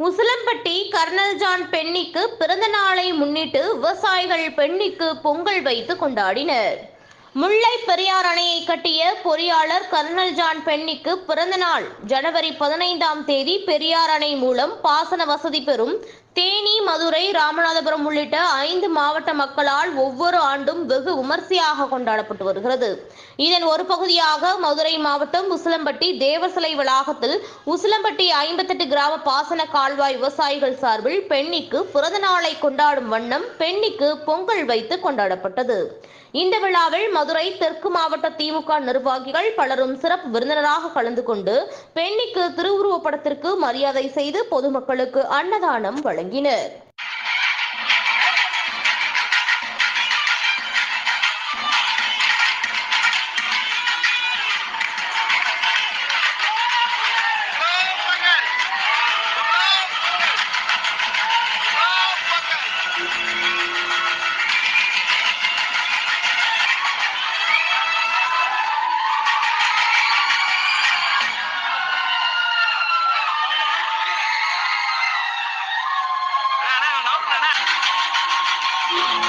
Usilampatti kernel John பெண்ணிக்கு பிறந்த நாளை முன்னிட்டு விவசாயிகள் பெண்ணிக்கு பொங்கல் வைத்து கொண்டாடினர். முல்லை பெரியார் அணையை கட்டிய பொறியாளர் கர்னல் ஜான் பெண்ணிக்கு பிறந்த நாள் ஜனவரி பதினைந்தாம் தேதி பெரியார் அணை மூலம் பாசன வசதி பெறும் தேனி மதுரை ராமநாதபுரம் உள்ளிட்ட ஐந்து மாவட்ட மக்களால் ஒவ்வொரு ஆண்டும் வெகு விமர்சையாக கொண்டாடப்பட்டு வருகிறது. இதன் ஒரு பகுதியாக மதுரை மாவட்டம் உசிலம்பட்டி தேவசிலை வளாகத்தில் உசிலம்பட்டி ஐம்பத்தெட்டு கிராம பாசன கால்வாய் விவசாயிகள் சார்பில் பெண்ணிக்கு பிறந்த நாளை கொண்டாடும் வண்ணம் பெண்ணிக்கு பொங்கல் வைத்து கொண்டாடப்பட்டது. இந்த விழாவில் மதுரை தெற்கு மாவட்ட திமுக நிர்வாகிகள் பலரும் சிறப்பு விருந்தினராக கலந்து கொண்டு பெண்ணிக்கு திருவுருவப்படத்திற்கு மரியாதை செய்து பொதுமக்களுக்கு அன்னதானம் வழங்கினர் you